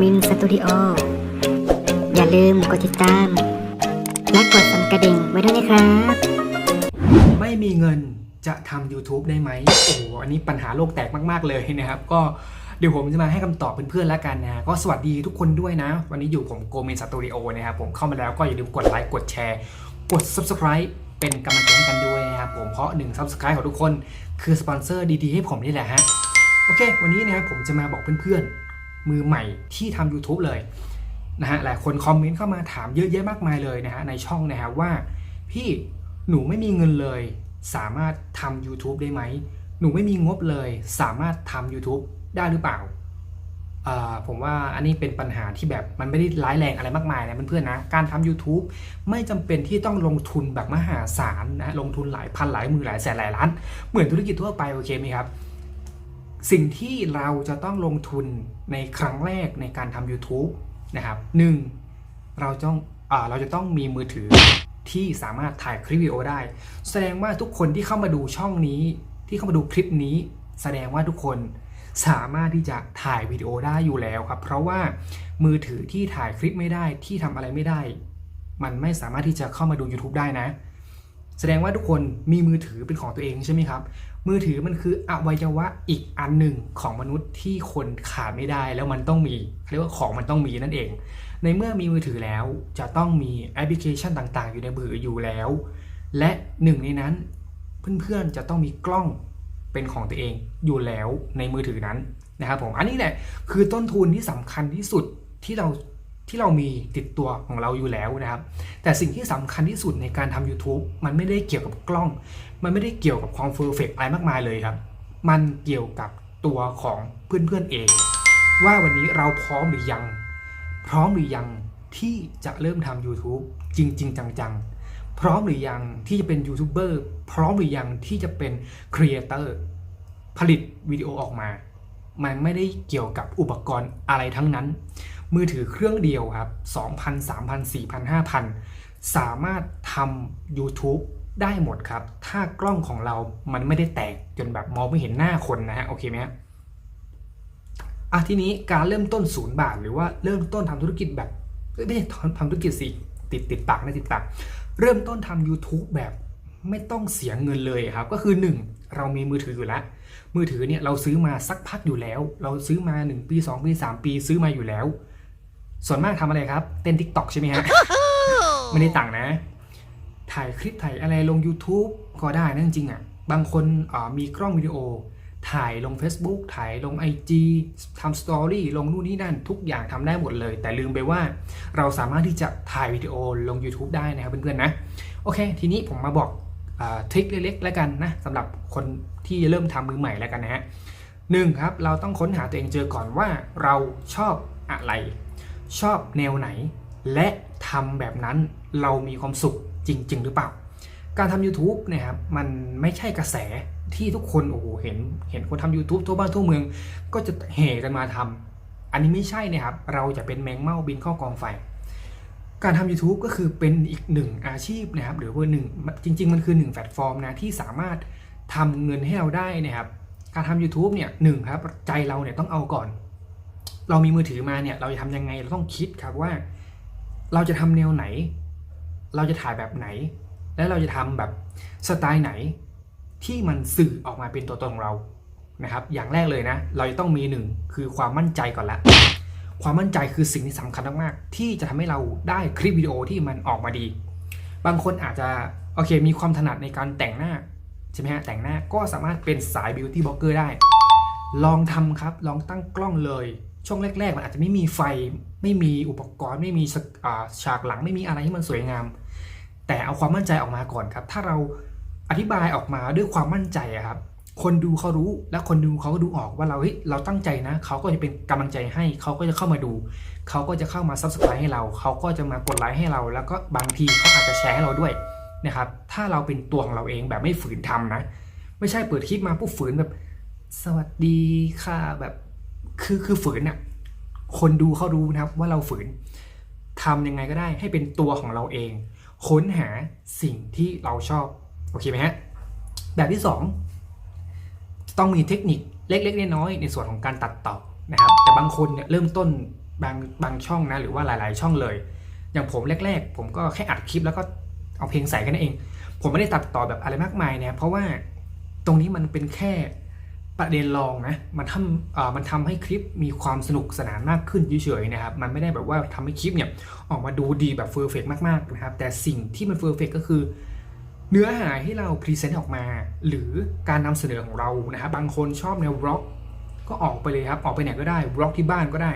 มินสตูดิโอ อย่าลืมกดติดตาม และกดสั่นกระดิ่งไว้ด้วยนะครับ ไม่มีเงินจะทำ YouTube ได้ไหม โอ้โห อันนี้ปัญหาโลกแตกมาก ๆ เลยนะครับ ก็เดี๋ยวผมจะมาให้คำตอบเพื่อนๆแล้วกันนะ ก็สวัสดีทุกคนด้วยนะ วันนี้อยู่ผมโกเมนสตูดิโอนะครับ ผมเข้ามาแล้วก็อย่าลืมกดไลค์ กดแชร์ กด Subscribe เป็นกำลังใจให้กันด้วยนะครับผม เพราะ1 Subscribe ของทุกคน คือสปอนเซอร์ดีๆ ให้ผมนี่แหละฮะ โอเค วันนี้นะครับผมจะมาบอกเพื่อนๆ มือใหม่ที่ทำ YouTube เลยนะฮะหลายคนคอมเมนต์เข้ามาถามเยอะแยะมากมายเลยนะฮะในช่องนะฮะว่าพี่หนูไม่มีเงินเลย สามารถทำ YouTube ได้ไหม หนูไม่มีงบเลย สามารถทำ YouTube ได้หรือเปล่าผมว่าอันนี้เป็นปัญหาที่แบบมันไม่ได้ร้ายแรงอะไรมากมายนะเพื่อนๆนะการทำ YouTube ไม่จำเป็นที่ต้องลงทุนแบบมหาศาลนะลงทุนหลายพันหลายหมื่นหลายแสนหลายล้าน เหมือนธุรกิจทั่วไปโอเคไหมครับ สิ่งที่เราจะต้องลงทุนในครั้งแรกในการทำ YouTube นะครับหนึ่งเราต้องอเราจะต้องมีมือถือที่สามารถถ่ายคลิปวิดีโอได้ แสดงว่าทุกคนที่เข้ามาดูช่องนี้ ที่เข้ามาดูคลิปนี้ แสดงว่าทุกคนสามารถที่จะถ่ายวิดีโอได้อยู่แล้วครับ เพราะว่ามือถือที่ถ่ายคลิปไม่ได้ที่ทำอะไรไม่ได้ มันไม่สามารถที่จะเข้ามาดู YouTube ได้นะ แสดงว่าทุกคนมีมือถือเป็นของตัวเองใช่ไหมครับ มือถือมันคืออวัยวะอีกอันหนึ่งของมนุษย์ที่คนขาดไม่ได้แล้วมันต้องมีเรียกว่าของมันต้องมีนั่นเอง ในเมื่อมีมือถือแล้วจะต้องมีแอปพลิเคชันต่าง ๆ อยู่ในมือออยู่แล้ว และหนึ่งในนั้นเพื่อนๆจะต้องมีกล้องเป็นของตัวเองอยู่แล้วในมือถือนั้นนะครับผมอันนี้แหละคือต้นทุนที่สำคัญที่สุดที่เรา ที่เรามีติดตัวของเราอยู่แล้วนะครับ แต่สิ่งที่สำคัญที่สุดในการทำ YouTube มันไม่ได้เกี่ยวกับกล้อง มันไม่ได้เกี่ยวกับความเฟอร์เฟกอะไรมากมายเลยครับ มันเกี่ยวกับตัวของเพื่อนๆเอง ว่าวันนี้เราพร้อมหรือยัง พร้อมหรือยังที่จะเริ่มทำ YouTube จริง ๆ จังๆ พร้อมหรือยังที่จะเป็นยูทูบเบอร์พร้อมหรือยังที่จะเป็นครีเอเตอร์ผลิตวิดีโอออกมา มันไม่ได้เกี่ยวกับอุปกรณ์อะไรทั้งนั้น มือถือเครื่องเดียวครับ2,000 3,000 4,000 5,000 สามารถทำ YouTube ได้หมดครับ ถ้ากล้องของเรามันไม่ได้แตกจนแบบมองไม่เห็นหน้าคนนะฮะ โอเคไหมฮะอะทีนี้การเริ่มต้นศูนย์บาท หรือว่าเริ่มต้นทำธุรกิจแบบเอ้ยไม่ใช่ทำธุรกิจสิติดติดปากนะติดปากเริ่มต้นทำ YouTube แบบไม่ต้องเสียเงินเลยครับ ก็คือ 1 เรามีมือถืออยู่แล้ว มือถือเนี่ยเราซื้อมาสักพักอยู่แล้ว เราซื้อมา 1 ปี 2 ปี 3 ปีซื้อมาอยู่แล้ว ส่วนมากทำอะไรครับ เต้น t ิ k t o k ใช่ไหมฮะ ไม่ได้ตังค์นะ ถ่ายคลิปถ่ายอะไรลง YouTube ก็ได้นะจริงๆอะ บางคนอ่ามีกล้องวิดีโอ ถ่ายลง Facebook ถ่ายลง IG ทำสตอรี่ลงนู่นนี่นั่น ทุกอย่างทำได้หมดเลย แต่ลืมไปว่าเราสามารถที่จะถ่ายวิดีโอลง YouTube ได้นะครับเพื่อนๆนะ โอเค ทีนี้ผมมาบอกอาทริคเล็กๆแล้วกันนะสำหรับคนที่เริ่มทำมือใหม่แล้วกันนะฮะหนึ่งครับ เราต้องค้นหาตัวเองเจอก่อนว่าเราชอบอะไร ชอบแนวไหน และทำแบบนั้นเรามีความสุขจริง ๆ หรือเปล่า การทำ YouTube นะครับมันไม่ใช่กระแสที่ทุกคนโอ้โหเห็นเห็นคนทำ YouTube ทั่วบ้านทั่วเมือง ก็จะแห่กันมาทำอันนี้ไม่ใช่นะครับ เราจะเป็นแมงเม่าบินเข้ากองไฟ การทำ YouTube ก็คือเป็นอีกหนึ่งอาชีพนะครับ หรือว่าหนึ่งจริง ๆ มันคือหนึ่งแพลตฟอร์มนะที่สามารถทำเงินให้เราได้นะครับ การทำ YouTube เนี่ยหนึ่งครับใจเราเนี่ยต้องเอาก่อน เรามีมือถือมาเนี่ย เราจะทำยังไงเราต้องคิดครับว่า เราจะทำแนวไหน เราจะถ่ายแบบไหน และเราจะทำแบบสไตล์ไหน ที่มันสื่อออกมาเป็นตัวตนของเรานะครับอย่างแรกเลยนะ เราจะต้องมีหนึ่งคือความมั่นใจก่อนละ ความมั่นใจคือสิ่งที่สำคัญมากๆที่จะทำให้เราได้คลิปวิดีโอที่มันออกมาดี บางคนอาจจะโอเค มีความถนัดในการแต่งหน้าใช่ไหมฮะแต่งหน้าก็สามารถเป็นสายบิวตี้บล็อกเกอร์ได้ ลองทำครับ ลองตั้งกล้องเลย ช่วงแรก ๆ มันอาจจะไม่มีไฟ ไม่มีอุปกรณ์ ไม่มีฉากหลัง ไม่มีอะไรที่มันสวยงาม แต่เอาความมั่นใจออกมาก่อนครับ ถ้าเราอธิบายออกมาด้วยความมั่นใจอะครับ คนดูเขารู้ และคนดูเขาก็ดูออกว่าเราเฮ้ยเราตั้งใจนะ เขาก็จะเป็นกำลังใจให้ เขาก็จะเข้ามาดู เขาก็จะเข้ามา subscribe ให้เรา เขาก็จะมากดไลค์ให้เรา แล้วก็บางทีเขาอาจจะแชร์ให้เราด้วยนะครับ ถ้าเราเป็นตัวของเราเองแบบไม่ฝืนทำนะ ไม่ใช่เปิดคลิปมาปุ๊บฝืนแบบ สวัสดีค่ะแบบ คือคือฝืนน่ะคนดูเขารู้นะครับว่าเราฝืนทำยังไงก็ได้ให้เป็นตัวของเราเอง ค้นหาสิ่งที่เราชอบโอเคไหมฮะแบบที่สองต้องมีเทคนิคเล็กๆน้อยๆในส่วนของการตัดต่อนะครับ แต่บางคนเนี่ยเริ่มต้นบางบางช่องนะหรือว่าหลายๆ ช่องเลย อย่างผมแรก ๆ ผมก็แค่อัดคลิปแล้วก็เอาเพลงใส่กันนเอง ผมไม่ได้ตัดต่อแบบอะไรมากมายนะเพราะว่าตรงนี้มันเป็นแค่ ประเด็นรองนะมันทำมันทำให้คลิปมีความสนุกสนานมากขึ้นเฉยๆนะครับมันไม่ได้แบบว่าทำให้คลิปเนี่ยออกมาดูดีแบบเฟอร์เฟกมากๆนะครับแต่สิ่งที่มันเฟอร์เฟกก็คือ เนื้อหาที่เราพรีเซนต์ออกมา หรือการนำเสนอของเรานะครับบางคนชอบแนวร็อกก็ออกไปเลยครับออกไปไหนก็ได้ร็อกที่บ้านก็ได้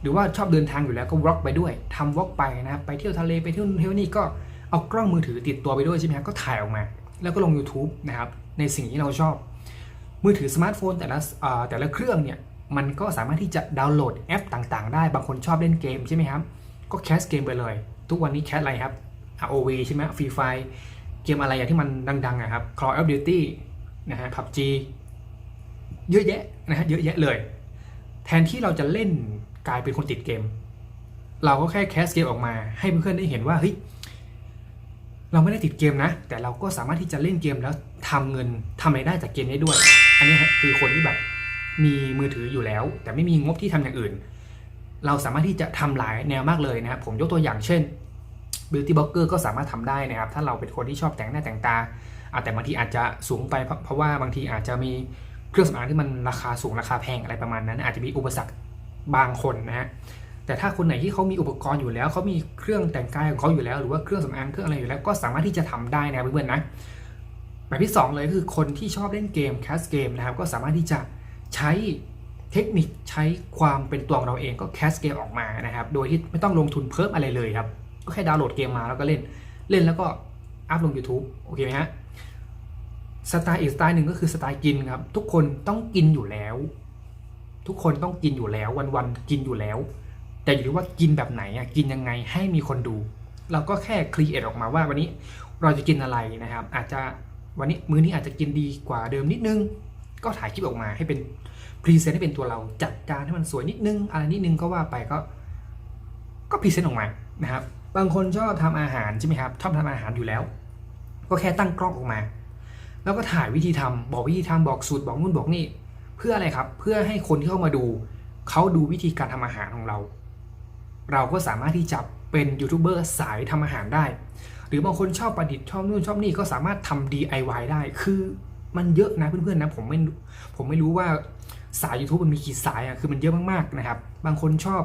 หรือว่าชอบเดินทางอยู่แล้วก็ร็อกไปด้วยทำวอล์กไปนะครับไปเที่ยวทะเลไปเที่ยวเที่ยวนี่ก็เอากล้องมือถือติดตัวไปด้วยใช่ไหมครับก็ถ่ายออกมา แล้วก็ลง YouTube นะครับในสิ่งที่เราชอบ มือถือสมาร์ทโฟนแต่ละแต่ละเครื่องเนี่ยมันก็สามารถที่จะดาวน์โหลดแอปต่างๆ ได้บางคนชอบเล่นเกมใช่ไหมครับ ก็แคสเกมไปเลย ทุกวันนี้แคสอะไรครับ ROV ใช่ไหมฟรีไฟเกมอะไรอย่างที่มันดังๆอะครับ Call of Duty นะฮะ PUBG เยอะแยะนะฮะเยอะแยะเลย แทนที่เราจะเล่นกลายเป็นคนติดเกม เราก็แค่แคสเกมออกมา ให้เพื่อนๆได้เห็นว่าเฮ้ยเราไม่ได้ติดเกมนะ แต่เราก็สามารถที่จะเล่นเกมแล้วทำเงินทำรายได้จากเกมได้ด้วย อันนี้คือคนที่แบบมีมือถืออยู่แล้ว แต่ไม่มีงบที่ทำอย่างอื่น เราสามารถที่จะทำหลายแนวมากเลยนะครับผมยกตัวอย่างเช่น beauty blogger ก็สามารถทำได้นะครับ ถ้าเราเป็นคนที่ชอบแต่งหน้าแต่งตาอะแต่บางทีอาจจะสูงไปเพราะว่าบางทีอาจจะมีเครื่องสำอางที่มันราคาสูงราคาแพงอะไรประมาณนั้น อาจจะมีอุปสรรคบางคนนะฮะแต่ถ้าคนไหนที่เขามีอุปกรณ์อยู่แล้วเขามีเครื่องแต่งกายของเขาอยู่แล้ว หรือว่าเครื่องสำอางเครื่องอะไรอยู่แล้วก็สามารถที่จะทำได้นะเพื่อนๆนะ แบบที่สองเลยคือคนที่ชอบเล่นเกมแคสเกมนะครับก็สามารถที่จะใช้เทคนิคใช้ความเป็นตัวของเราเองก็แคสเกมออกมานะครับ โดยที่ไม่ต้องลงทุนเพิ่มอะไรเลยครับ ก็แค่ดาวน์โหลดเกมมาแล้วก็เล่นเล่นแล้วก็อัพลง YouTube โอเคไหมฮะสไตล์อีกสไตล์หนึ่งก็คือสไตล์กินครับ ทุกคนต้องกินอยู่แล้ว ทุกคนต้องกินอยู่แล้ว วันๆกินอยู่แล้ว แต่อยู่ที่ว่ากินแบบไหนอะกินยังไงให้มีคนดู เราก็แค่ครีเอทออกมาว่าวันนี้เราจะกินอะไรนะครับ อาจจะ วันนี้มื้อนี้อาจจะกินดีกว่าเดิมนิดนึง ก็ถ่ายคลิปออกมาให้เป็นพรีเซนต์ให้เป็นตัวเราจัดการให้มันสวยนิดนึง อะไรนิดนึงก็ว่าไปก็ ก็พรีเซนต์ออกมานะครับ บางคนชอบทำอาหารใช่ไหมครับชอบทำอาหารอยู่แล้ว ก็แค่ตั้งกล้องออกมา แล้วก็ถ่ายวิธีทำบอกวิธีทำบอกสูตรบอกนู่นบอกนี่ เพื่ออะไรครับ เพื่อให้คนที่เข้ามาดูเขาดูวิธีการทำอาหารของเรา เราก็สามารถที่จะเป็นยูทูบเบอร์สายทำอาหารได้ รือบางคนชอบประดิษฐ์ชอบนู่นชอบนี่ก็สามารถทำ DIY ได้ คือมันเยอะนะเพื่อนๆนะผมไม่ผมไม่รู้ว่าสาย YouTube มันมีกี่สายอะคือมันเยอะมากๆนะครับ บางคนชอบ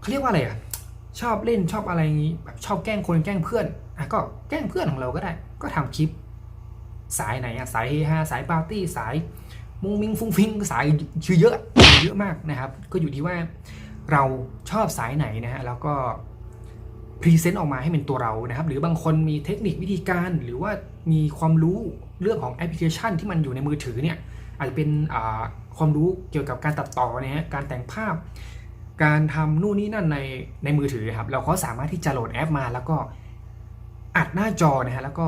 เขาเรียกว่าอะไรอะชอบเล่นชอบอะไรงี้แบบชอบแกล้งคนแกล้งเพื่อนอะก็แกล้งเพื่อนของเราก็ได้ ก็ทำคลิป สายไหนอะสายเฮฮาสายปาร์ตี้สายมุงมิงฟุ้งฟิงสายชื่อเยอะเยอะมากนะครับ ก็อยู่ที่ว่าเราชอบสายไหนนะฮะแล้วก็ พรีเซนต์ออกมาให้เป็นตัวเรานะครับ หรือบางคนมีเทคนิควิธีการหรือว่ามีความรู้เรื่องของแอปพลิเคชันที่มันอยู่ในมือถือเนี่ยอาจจะเป็นความรู้เกี่ยวกับการตัดต่อนะฮะการแต่งภาพ การทำนู่นนี่นั่นในในมือถือครับเราก็สามารถที่จะโหลดแอปมา แล้วก็อัดหน้าจอนะฮะแล้วก็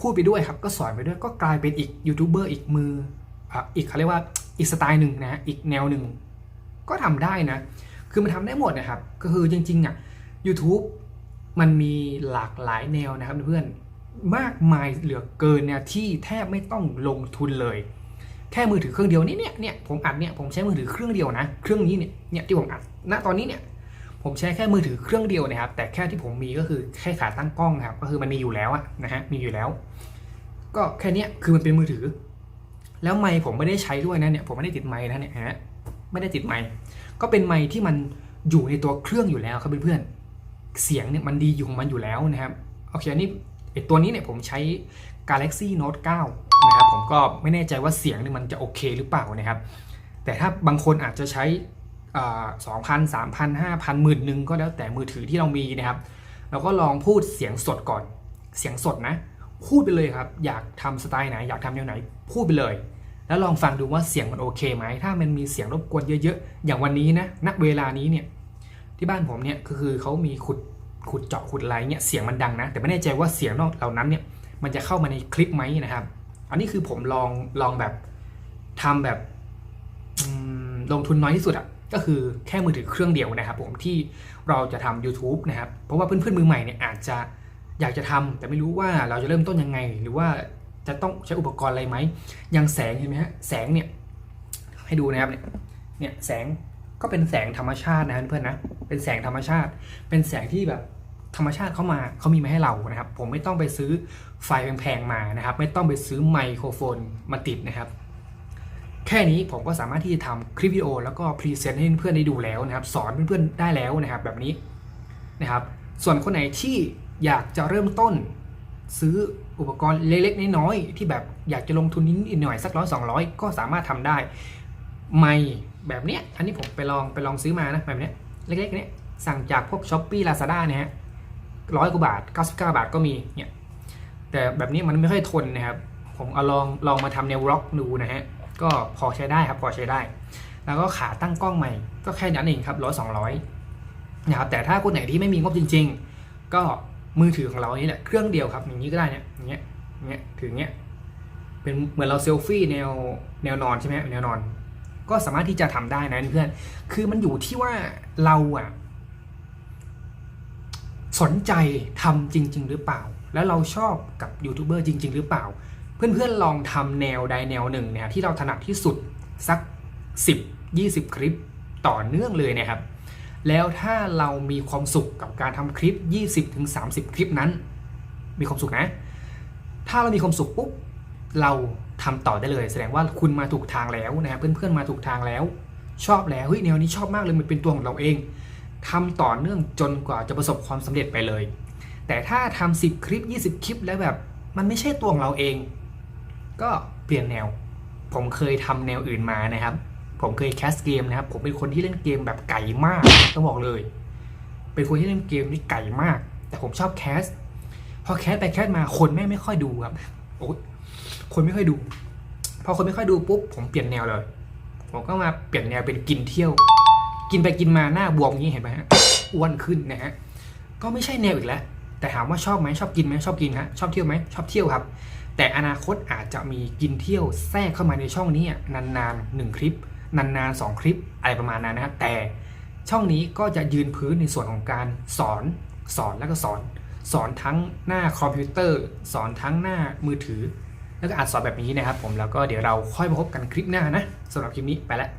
พูดไปด้วยครับก็สอนไปด้วยก็กลายเป็นอีกยูทูบเบอร์อีกมืออีกเขาเรียกว่าอีกสไตล์หนึ่งนะฮะอีกแนวหนึ่งก็ทำได้นะ คือมันทำได้หมดนะครับ ก็คือจริงๆอะ YouTube มันมีหลากหลายแนวนะครับเพื่อนมากมายเหลือเกินเนี่ยที่แทบไม่ต้องลงทุนเลย แค่มือถือเครื่องเดียวนี่เนี่ยเนี่ยผมอัดเนี่ยผมใช้มือถือเครื่องเดียวนะ เครื่องนี้เนี่ยเนี่ยที่ผมอัดณตอนนี้เนี่ยผมใช้แค่มือถือเครื่องเดียวนะครับ แต่แค่ที่ผมมีก็คือแค่ขาตั้งกล้องนะครับ ก็คือมันมีอยู่แล้วนะฮะมีอยู่แล้ว ก็แค่เนี้ยคือมันเป็นมือถือ แล้วไมค์ผมไม่ได้ใช้ด้วยนะเนี่ยผมไม่ได้ติดไมค์นะเนี่ยฮะไม่ได้ติดไมค์ก็เป็นไมค์ที่มันอยู่ในตัวเครื่องอยู่แล้วครับเพื่อนๆ เสียงเนี่ยมันดีอยู่ของมันอยู่แล้วนะครับโอเคอันนี้ไอตัวนี้เนี่ยผมใช้ Galaxy Note 9 นะครับ ผมก็ไม่แน่ใจว่าเสียงเนี่ยมันจะโอเคหรือเปล่านะครับ แต่ถ้าบางคนอาจจะใช้สองพันสามพันห้าพันหมื่นหนึ่งก็แล้วแต่มือถือที่เรามีนะครับ เราก็ลองพูดเสียงสดก่อน เสียงสดนะ พูดไปเลยครับ อยากทำสไตล์ไหน อยากทำแนวไหน พูดไปเลย แล้วลองฟังดูว่าเสียงมันโอเคไหม ถ้ามันมีเสียงรบกวนเยอะๆ อย่างวันนี้นะ ณ เวลานี้เนี่ย ที่บ้านผมเนี่ยก็คือเขามีขุดขุดเจาะขุดอะไรเนี่ยเสียงมันดังนะ แต่ไม่แน่ใจว่าเสียงนอกเหล่านั้นเนี่ยมันจะเข้ามาในคลิปไหมนะครับ อันนี้คือผมลองลองแบบทำแบบลงทุนน้อยที่สุดอะก็คือแค่มือถือเครื่องเดียวนะครับ ผมที่เราจะทำ YouTube นะครับ เพราะว่าเพื่อนๆมือใหม่เนี่ยอาจจะอยากจะทำแต่ไม่รู้ว่าเราจะเริ่มต้นยังไง หรือว่าจะต้องใช้อุปกรณ์อะไรไหมอย่างแสงเห็นไหมฮะแสงเนี่ยให้ดูนะครับเนี่ยเนี่ยแสง ก็เป็นแสงธรรมชาตินะเพื่อนๆนะ เป็นแสงธรรมชาติ เป็นแสงที่แบบธรรมชาติเข้ามาเขามีมาให้เรานะครับ ผมไม่ต้องไปซื้อไฟแพงๆมานะครับ ไม่ต้องไปซื้อไมโครโฟนมาติดนะครับ แค่นี้ผมก็สามารถที่จะทำคลิปวิดีโอแล้วก็พรีเซนต์ให้เพื่อนๆได้ดูแล้วนะครับ สอนเพื่อนๆได้แล้วนะครับ แบบนี้นะครับ ส่วนคนไหนที่อยากจะเริ่มต้นซื้ออุปกรณ์เล็กๆน้อยๆที่แบบอยากจะลงทุนนิดหน่อยสักร้อยสองร้อยก็สามารถทำได้ ไม่ แบบเนี้ยอันนี้ผมไปลองไปลองซื้อมานะแบบเนี้ยเล็กๆเนี้ยสั่งจากพวกช้อปปี้ลาซาด้าเนี่ยฮะร้อยกว่าบาท 99 บาทก็มีเนี่ยแต่แบบนี้มันไม่ค่อยทนนะครับ ผมเอาลองลองมาทำแนวร็อกดูนะฮะก็พอใช้ได้ครับพอใช้ได้ แล้วก็ขาตั้งกล้องใหม่ ก็แค่นั้นเองครับร้อยสองร้อยนะครับแต่ถ้าคนไหนที่ไม่มีงบจริง ๆ ก็มือถือของเรานี่แหละเครื่องเดียวครับอย่างนี้ก็ได้เนี่ยอย่างเงี้ยอย่างเงี้ยถืออย่างเงี้ยเป็นเหมือนเราเซลฟี่แนวแนวนอนใช่ไหมแนวนอน ก็สามารถที่จะทำได้นะเพื่อน คือมันอยู่ที่ว่าเราอะสนใจทำจริง ๆ หรือเปล่า แล้วเราชอบกับยูทูบเบอร์จริง ๆ หรือเปล่า เพื่อนๆลองทำแนวใดแนวหนึ่งเนี่ยที่เราถนัดที่สุดสัก 10 20 คลิปต่อเนื่องเลยนะครับ แล้วถ้าเรามีความสุขกับการทำคลิป 20-30 คลิปนั้น มีความสุขนะ ถ้าเรามีความสุขปุ๊บ เราทำต่อได้เลย แสดงว่าคุณมาถูกทางแล้วนะครับเพื่อนๆมาถูกทางแล้ว ชอบแล้วเฮ้ยแนวนี้ชอบมากเลยมันเป็นตัวของเราเองทำต่อเนื่องจนกว่าจะประสบความสำเร็จไปเลย แต่ถ้าทำ10 คลิป 20 คลิปแล้วแบบมันไม่ใช่ตัวของเราเอง ก็เปลี่ยนแนว ผมเคยทำแนวอื่นมานะครับ ผมเคยแคสเกมนะครับ ผมเป็นคนที่เล่นเกมแบบไก่มากต้องบอกเลย เป็นคนที่เล่นเกมนี่ไก่มาก แต่ผมชอบแคสพอแคสไปแคสมาคนแม่ไม่ค่อยดูครับโอ้ คนไม่ค่อยดู พอคนไม่ค่อยดูปุ๊บผมเปลี่ยนแนวเลย ผมก็มาเปลี่ยนแนวเป็นกินเที่ยว กินไปกินมาหน้าบวมอย่างนี้เห็นไหมฮะอ้วนขึ้นนะฮะก็ไม่ใช่แนวอีกแล้ว แต่ถามว่าชอบไหมชอบกินไหมชอบกินฮะชอบเที่ยวไหมชอบเที่ยวครับ แต่อนาคตอาจจะมีกินเที่ยวแทรกเข้ามาในช่องนี้นานๆหนึ่งคลิป นานๆสองคลิปอะไรประมาณนั้นนะครับแต่ช่องนี้ก็จะยืนพื้นในส่วนของการสอนสอนแล้วก็สอน สอนทั้งหน้าคอมพิวเตอร์ สอนทั้งหน้ามือถือ แล้วก็อัดสอนแบบนี้นะครับผมแล้วก็เดี๋ยวเราค่อยมาพบกันคลิปหน้านะสำหรับคลิปนี้ไปแล้ว